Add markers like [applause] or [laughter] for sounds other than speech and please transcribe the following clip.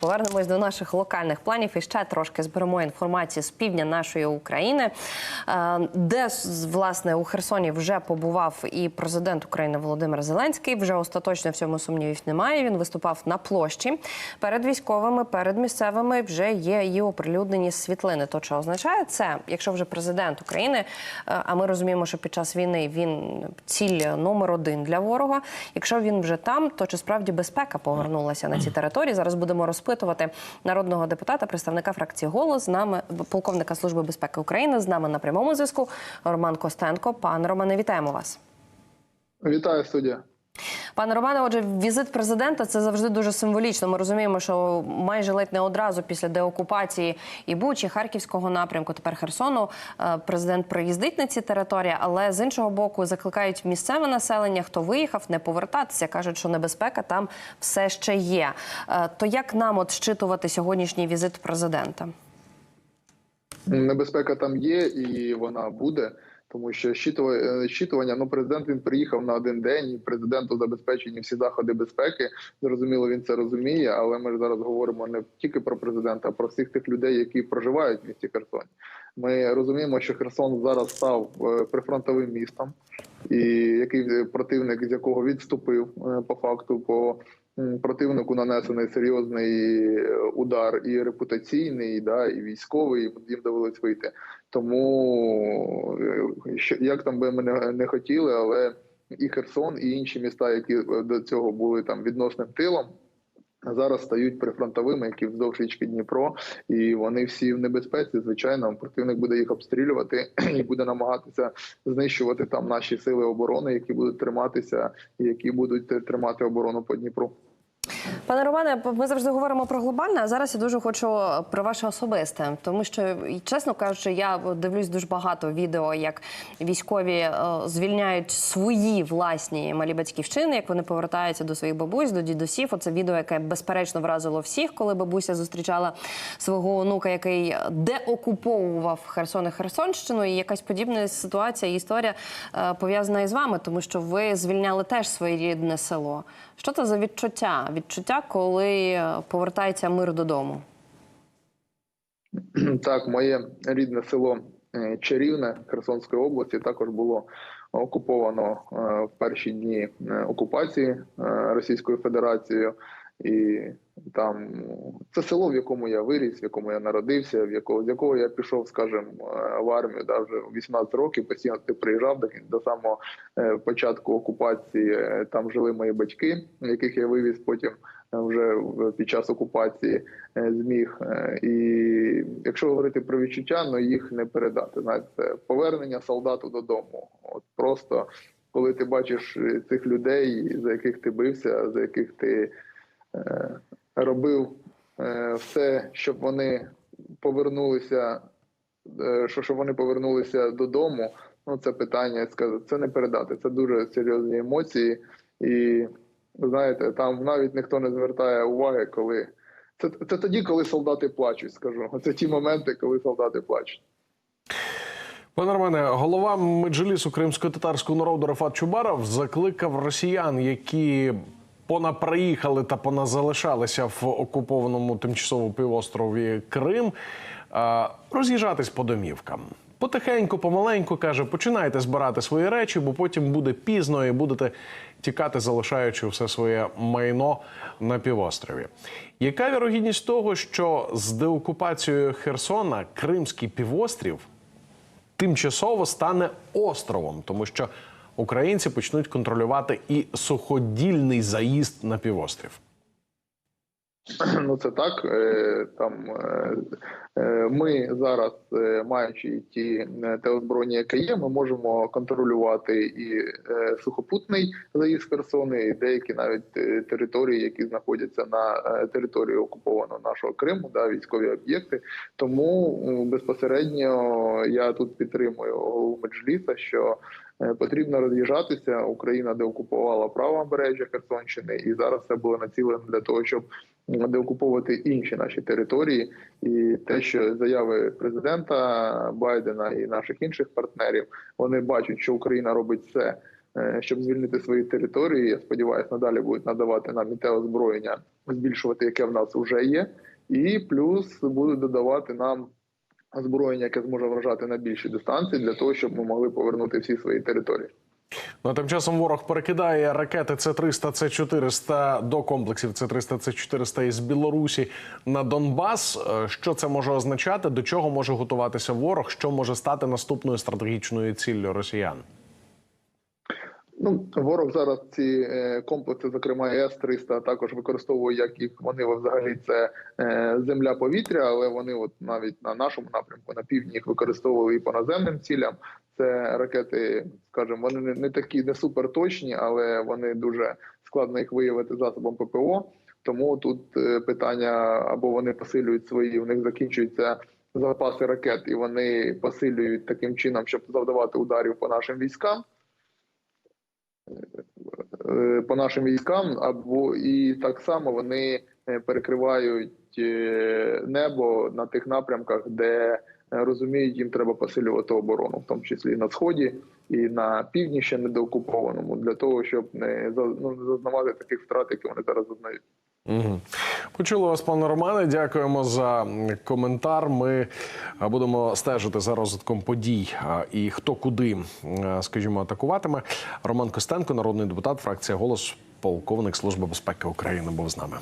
Повернемось до наших локальних планів і ще трошки зберемо інформацію з півдня нашої України, е, де власне у Херсоні вже побував і президент України Володимир Зеленський. Вже остаточно в цьому сумнівів немає. Він виступав на площі перед військовими, перед місцевими. Вже є і оприлюднені світлини. То що означає це, якщо вже президент України, е, а ми розуміємо, що під час війни він ціль номер один для ворога. Якщо він вже там, то чи справді безпека повернулася на ці території? Зараз будемо розпитувати народного депутата, представника фракції «Голос», з нами полковника служби безпеки України. З нами на прямому зв'язку Роман Костенко. Пане Романе, вітаємо вас. Вітаю студія. Пане Романе, отже, візит президента це завжди дуже символічно. Ми розуміємо, що майже ледь не одразу після деокупації і Бучі, Харківського напрямку, тепер Херсону, е, президент приїздить на ці території, але з іншого боку закликають місцеве населення, хто виїхав, не повертатися. кажуть, що небезпека там все ще є. Е, То як нам от щитувати сьогоднішній візит президента? Небезпека там є і вона буде, тому що е, щитування, ну президент він приїхав на один день, і президенту забезпечені всі заходи безпеки. Зрозуміло, він це розуміє, але ми ж зараз говоримо не тільки про президента, а про всіх тих людей, які проживають в місті Херсоні. Ми розуміємо, що Херсон зараз став е, прифронтовим містом, і який противник з якого відступив е, по факту по противнику нанесений серйозний е, удар і репутаційний, да, і військовий. Їм довелось вийти. Тому е, як там би ми не, хотіли, але і Херсон, і інші міста, які е, до цього були там відносним тилом. Зараз стають прифронтовими, які вздовж річки Дніпро, і вони всі в небезпеці. Звичайно, противник буде їх обстрілювати [clears throat] і буде намагатися знищувати там наші сили оборони, які будуть триматися, які будуть тримати оборону по Дніпру. Пане Романе, ми завжди говоримо про глобальне, а зараз я дуже хочу про ваше особисте, тому що чесно кажучи, я дивлюсь дуже багато відео, як військові е, звільняють свої власні малі батьківщини, як вони повертаються до своїх бабусь, до дідусів. Оце відео, яке безперечно вразило всіх, коли бабуся зустрічала свого онука, який деокуповував Херсон і Херсонщину. І якась подібна ситуація і історія е, пов'язана із вами, тому що ви звільняли теж своє рідне село. Що це за відчуття? Відчуття, коли е, повертається мир додому? [clears throat] Так, моє рідне село е, Чарівне Херсонської області також було окуповано е, в перші дні окупації Російською Федерацією. І там це село, в якому я виріс, в якому я народився, в якого з якого я пішов, скажімо, е, в армію да, вже у 18 років. Постійно ти приїжджав до, до самого е, початку окупації. Е, Там жили мої батьки, яких я вивіз потім вже під час окупації зміг. І якщо говорити про відчуття, ну їх не передати. Знаєте, повернення солдату додому. От просто коли ти бачиш цих людей, за яких ти бився, за яких ти робив е, все, щоб вони повернулися, е, що щоб вони повернулися додому. Ну, це питання, скажу, це не передати. Це дуже серйозні емоції, і знаєте, там навіть ніхто не звертає уваги, коли це, це тоді, коли солдати плачуть. Скажу, це ті моменти, коли солдати плачуть. Пане Романе, голова меджлісу кримсько-татарського народу Рафат Чубаров закликав росіян, які понаприїхали та поназалишалися в окупованому тимчасово півострові Крим, роз'їжджатись по домівкам. Потихеньку, помаленьку каже, починайте збирати свої речі, бо потім буде пізно і будете тікати, залишаючи все своє майно на півострові. Яка вірогідність того, що з деокупацією Херсона Кримський півострів тимчасово стане островом, тому що українці почнуть контролювати і суходільний заїзд на півострів. [clears throat] Ну це так. Е, Там е, е, ми зараз, маючи ті те озброєння, яке є, ми можемо контролювати і сухопутний заїзд Херсони, і деякі навіть території, які знаходяться на території окупованого нашого Криму, да, військові об'єкти. Тому безпосередньо я тут підтримую голову Меджліса, що потрібно роз'їжджатися. Україна деокупувала правобережжя Херсонщини, і зараз це було націлено для того, щоб деокуповувати інші наші території, і те, що заяви президента Байдена і наших інших партнерів вони бачать, що Україна робить все е, щоб звільнити свої території. Я сподіваюся, надалі будуть надавати нам і те озброєння, збільшувати, яке в нас вже є, і плюс будуть додавати нам озброєння, яке зможе вражати на більші дистанції, для того, щоб ми могли повернути всі свої території. Ну, а тим часом ворог перекидає ракети С-300, С-400 до комплексів С-300, С-400 із Білорусі на Донбас. Е, Що це може означати? До чого може готуватися ворог? Що може стати наступною стратегічною ціллю росіян? Ну, ворог зараз ці е, комплекси, зокрема С-300, також використовує, як їх вони взагалі це е, земля-повітря, але вони от навіть на нашому напрямку на півдні їх використовували і по наземним цілям. Це ракети, скажімо, вони не, такі не суперточні, але вони дуже складно їх виявити засобом ППО. Тому тут е, питання або вони посилюють свої, у них закінчуються запаси ракет, і вони посилюють таким чином, щоб завдавати ударів по нашим військам по нашим військам, або і так само вони е, перекривають е, небо на тих напрямках, де е, розуміють, їм треба посилювати оборону, в тому числі на сході і на півдні ще недоокупованому, для того, щоб не ну, не зазнавати таких втрат, які вони зараз зазнають. Угу. Почули вас, пане Романе. Дякуємо за коментар. Ми е, будемо стежити за розвитком подій і хто куди, е, скажімо, атакуватиме. Роман Костенко, народний депутат, фракція голос, полковник Служби безпеки України, був з нами.